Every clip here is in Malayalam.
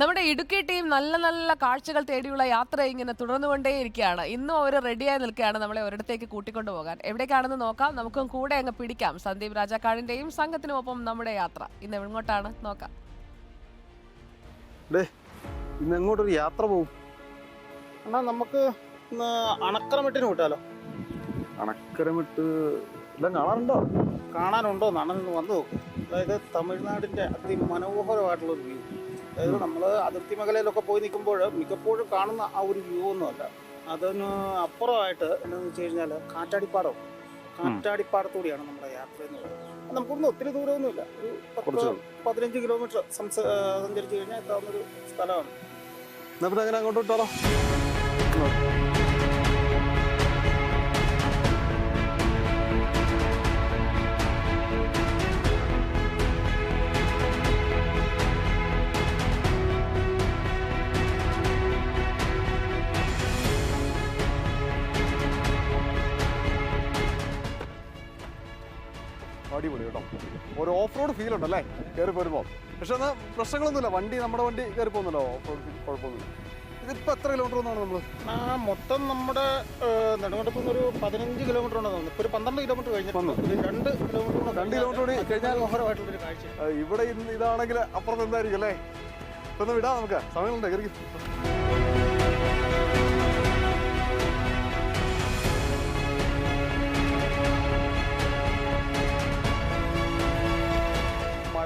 നമ്മുടെ ഇടുക്കി ടീം നല്ല നല്ല കാഴ്ചകൾ തേടിയുള്ള യാത്ര ഇങ്ങനെ തുടർന്നുകൊണ്ടേയിരിക്കുകയാണ്. ഇന്നും അവർ റെഡിയായി നിൽക്കുകയാണ് നമ്മളെ ഒരിടത്തേക്ക് കൂട്ടിക്കൊണ്ടു പോകാൻ. എവിടേക്കാണെന്ന് നോക്കാം. നമുക്കും കൂടെ അങ്ങ് പിടിക്കാം. സന്ദീപ് രാജാക്കാടിന്റെയും സംഘത്തിനുമൊപ്പം നമ്മുടെ യാത്ര. ഇന്ന് എങ്ങോട്ടാണ്? നോക്കാം. ഇന്ന് എങ്ങോട്ടൊരു യാത്ര പോകും എന്നാ നമുക്ക് അണക്കരമിട്ടിന് വിട്ടാലോ? അണക്കരമിട്ട് എല്ലാം കാണാനുണ്ടോ കാണാനുണ്ടോ? എന്നാണ് വന്നു നോക്കും അതായത് തമിഴ്നാടിന്റെ അതിമനോഹരമായിട്ടുള്ളൊരു വ്യൂ. അതായത് നമ്മൾ അതിർത്തി മേഖലയിലൊക്കെ പോയി നിൽക്കുമ്പോൾ മിക്കപ്പോഴും കാണുന്ന ആ ഒരു വ്യൂ ഒന്നുമല്ല. അതിന് അപ്പുറമായിട്ട് എന്താണെന്ന് വെച്ച് കഴിഞ്ഞാൽ കാറ്റാടിപ്പാടം. കാറ്റാടിപ്പാടത്തൂടെയാണ് നമ്മുടെ യാത്ര എന്ന് പറയുന്നത്. നമുക്കൊന്നും ഒത്തിരി ദൂരമൊന്നുമില്ല. ഒരു പത്ത് പതിനഞ്ച് കിലോമീറ്റർ സഞ്ചരിച്ച് കഴിഞ്ഞാൽ എത്താവുന്നൊരു സ്ഥലമാണ്. അങ്ങനെ അങ്ങോട്ട് വിട്ടാലോ? അടിപൊളി കേട്ടോ. ഒരു ഓഫ് റോഡ് ഫീൽ ഉണ്ടല്ലേ? കയറി പോരുമ്പോൾ പക്ഷെ എന്നാൽ പ്രശ്നങ്ങളൊന്നുമില്ല. വണ്ടി നമ്മുടെ വണ്ടി കയറി പോകുന്നല്ലോ ഓഫ് റോഡ് കുഴപ്പമൊന്നുമില്ല. ഇതിപ്പോൾ എത്ര കിലോമീറ്റർ ഒന്നാണ് നമ്മൾ ആ മൊത്തം നമ്മുടെ നെടുങ്കണ്ടത്തു നിന്ന് ഒരു പതിനഞ്ച് കിലോമീറ്റർ ഉണ്ടെന്ന് തോന്നുന്നു. ഒരു പന്ത്രണ്ട് കിലോമീറ്റർ കഴിഞ്ഞിട്ടുണ്ട് ഒരു രണ്ട് കിലോമീറ്റർ രണ്ട് കിലോമീറ്റർ കൂടി കഴിഞ്ഞാൽ മനോഹരമായിട്ടുള്ളൊരു കാഴ്ച ഇവിടെ ഇന്ന് ഇതാണെങ്കിൽ അപ്പുറത്ത് എന്തായിരിക്കും അല്ലേ? ഇപ്പൊ ഒന്ന് വിടാം നമുക്ക്. സമയമുണ്ട് കയറി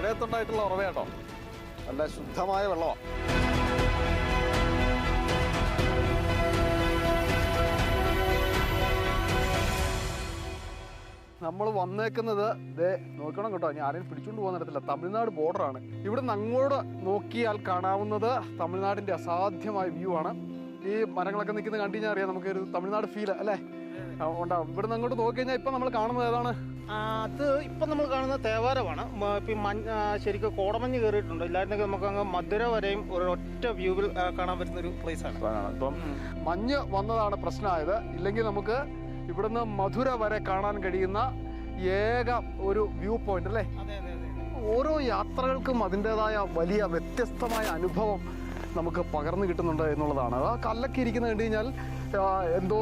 മഴയത്തുണ്ടായിട്ടുള്ള ഉറവയാട്ടോ നല്ല ശുദ്ധമായ വെള്ളമാണ് നമ്മൾ വന്നേക്കുന്നത് ദേ നോക്കണം കേട്ടോ. ഞാൻ ആരെയും പിടിച്ചുകൊണ്ട് പോകാൻ നടത്തില്ല തമിഴ്നാട് ബോർഡറാണ്. ഇവിടെ നിന്ന് അങ്ങോട്ട് നോക്കിയാൽ കാണാവുന്നത് തമിഴ്നാടിന്റെ അസാധ്യമായ വ്യൂ ആണ്. ഈ മരങ്ങളൊക്കെ നിൽക്കുന്നത് കണ്ടു കഴിഞ്ഞാൽ അറിയാം നമുക്കൊരു തമിഴ്നാട് ഫീൽ അല്ലേ? ആ, ഉണ്ടാവും ഇവിടെ നിന്ന് അങ്ങോട്ട് നോക്കി കഴിഞ്ഞാൽ ഇപ്പം നമ്മൾ കാണുന്നത് ഏതാണ്? അത് ഇപ്പം നമ്മൾ കാണുന്ന തേവാരമാണ് ഇപ്പം മഞ്ഞ് ശരിക്കും കോടമഞ്ഞ് കയറിയിട്ടുണ്ട്. ഇല്ലായിരുന്നെങ്കിൽ നമുക്ക് അങ്ങ് മധുര വരെയും ഒരു ഒറ്റ വ്യൂവിൽ കാണാൻ പറ്റുന്ന ഒരു പ്ലേസ് ആണ്. ഇപ്പം മഞ്ഞ് വന്നതാണ് പ്രശ്നമായത്. ഇല്ലെങ്കിൽ നമുക്ക് ഇവിടുന്ന് മധുര വരെ കാണാൻ കഴിയുന്ന ഏക ഒരു വ്യൂ പോയിന്റ് അല്ലേ? അതെ അതെ അതെ ഓരോ യാത്രകൾക്കും അതിന്റെതായ വലിയ വ്യത്യസ്തമായ അനുഭവം നമുക്ക് പകർന്നു കിട്ടുന്നുണ്ട് എന്നുള്ളതാണ്. ആ കല്ലൊക്കെ ഇരിക്കുന്നത് കണ്ടു കഴിഞ്ഞാൽ എന്തോ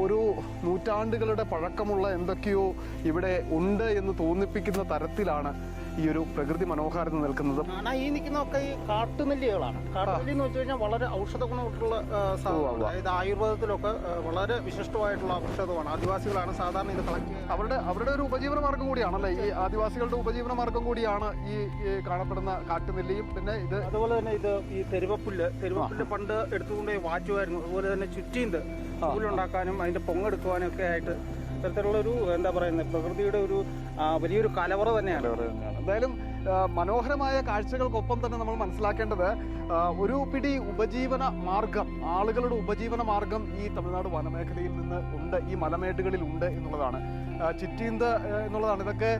ഒരു നൂറ്റാണ്ടുകളുടെ പഴക്കമുള്ള എന്തൊക്കെയോ ഇവിടെ ഉണ്ട് എന്ന് തോന്നിപ്പിക്കുന്ന തരത്തിലാണ് ഈ ഒരു പ്രകൃതി മനോഹാരിത നിൽക്കുന്നത്. ഈ നിൽക്കുന്നതൊക്കെ ഈ കാട്ടുനെല്ലികളാണ്. കാട്ടുനെല്ലി എന്ന് വെച്ച് കഴിഞ്ഞാൽ വളരെ ഔഷധ ഗുണമായിട്ടുള്ള സാധനമാണ് അതായത് ആയുർവേദത്തിലൊക്കെ വളരെ വിശിഷ്ടമായിട്ടുള്ള ഔഷധമാണ്. ആദിവാസികളാണ് സാധാരണ ഇത് കളക്ട് ചെയ്യുന്നത്. അവരുടെ അവരുടെ ഒരു ഉപജീവന മാർഗം കൂടിയാണല്ലേ ഈ ആദിവാസികളുടെ ഉപജീവന മാർഗം കൂടിയാണ് ഈ ഈ കാണപ്പെടുന്ന കാട്ടുനെല്ലിയും. പിന്നെ ഇത് അതുപോലെ തന്നെ ഇത് ഈ തെരുവപ്പുല്ല് തെരുവപ്പുല്ല് പണ്ട് എടുത്തുകൊണ്ട് വാറ്റുമായിരുന്നു. അതുപോലെ തന്നെ ചുറ്റീന്ത് ചൂലുണ്ടാക്കാനും അതിന്റെ പൊങ്ങെടുക്കുവാനും ഒക്കെ ആയിട്ട് ഇത്തരത്തിലുള്ള ഒരു എന്താ പറയുന്നത് പ്രകൃതിയുടെ ഒരു വലിയൊരു കലവറ തന്നെയാണ്. എന്തായാലും മനോഹരമായ കാഴ്ചകൾക്കൊപ്പം തന്നെ നമ്മൾ മനസ്സിലാക്കേണ്ടത് ഒരു പിടി ഉപജീവന മാർഗം ആളുകളുടെ ഉപജീവന മാർഗം ഈ തമിഴ്നാട് വനമേഖലയിൽ നിന്ന് ഉണ്ട് ഈ മലമേട്ടുകളിൽ ഉണ്ട് എന്നുള്ളതാണ്. ചിറ്റീന്ത് എന്നുള്ളതാണ്. ഇതൊക്കെ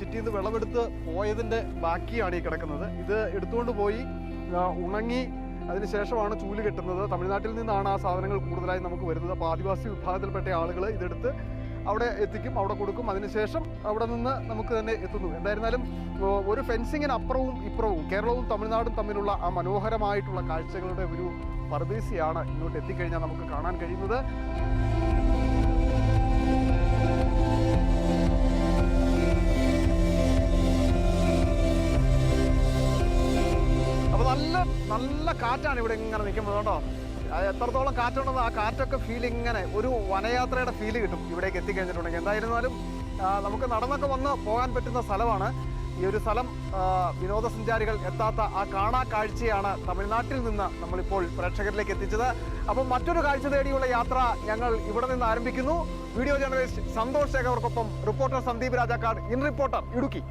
ചിറ്റീന്ത് വിളവെടുത്ത് പോയതിന്റെ ബാക്കിയാണ് ഈ കിടക്കുന്നത്. ഇത് എടുത്തുകൊണ്ട് പോയി ഉണങ്ങി അതിനുശേഷമാണ് ചൂൽ കെട്ടുന്നത്. തമിഴ്നാട്ടിൽ നിന്നാണ് ആ സാധനങ്ങൾ കൂടുതലായി നമുക്ക് വരുന്നത്. അപ്പോൾ ആദിവാസി വിഭാഗത്തിൽപ്പെട്ട ആളുകൾ ഇതെടുത്ത് അവിടെ എത്തിക്കും അവിടെ കൊടുക്കും. അതിനുശേഷം അവിടെ നിന്ന് നമുക്ക് തന്നെ എത്തുന്നു. എന്തായിരുന്നാലും ഒരു ഫെൻസിങ്ങിന് അപ്പുറവും ഇപ്പുറവും കേരളവും തമിഴ്നാടും തമ്മിലുള്ള ആ മനോഹരമായിട്ടുള്ള കാഴ്ചകളുടെ ഒരു പർദീസിയാണ് ഇങ്ങോട്ട് എത്തിക്കഴിഞ്ഞാൽ നമുക്ക് കാണാൻ കഴിയുന്നത്. നല്ല നല്ല കാറ്റാണ് ഇവിടെ ഇങ്ങനെ നിൽക്കുന്നത് കേട്ടോ. എത്രത്തോളം കാറ്റുണ്ടെന്ന് ആ കാറ്റൊക്കെ ഫീൽ ഇങ്ങനെ ഒരു വനയാത്രയുടെ ഫീൽ കിട്ടും ഇവിടേക്ക് എത്തിക്കഴിഞ്ഞിട്ടുണ്ടെങ്കിൽ. എന്തായിരുന്നാലും നമുക്ക് നടന്നൊക്കെ വന്ന് പോകാൻ പറ്റുന്ന സ്ഥലമാണ്. ഈ ഒരു സ്ഥലം വിനോദസഞ്ചാരികൾ എത്താത്ത ആ കാണാ കാഴ്ചയാണ് തമിഴ്നാട്ടിൽ നിന്ന് നമ്മളിപ്പോൾ പ്രേക്ഷകരിലേക്ക് എത്തിച്ചത്. അപ്പം മറ്റൊരു കാഴ്ച തേടിയുള്ള യാത്ര ഞങ്ങൾ ഇവിടെ നിന്ന് ആരംഭിക്കുന്നു. Video journalist Santhosh ശേഖർക്കൊപ്പം reporter Sandeep Rajakkad in reporter Idukki.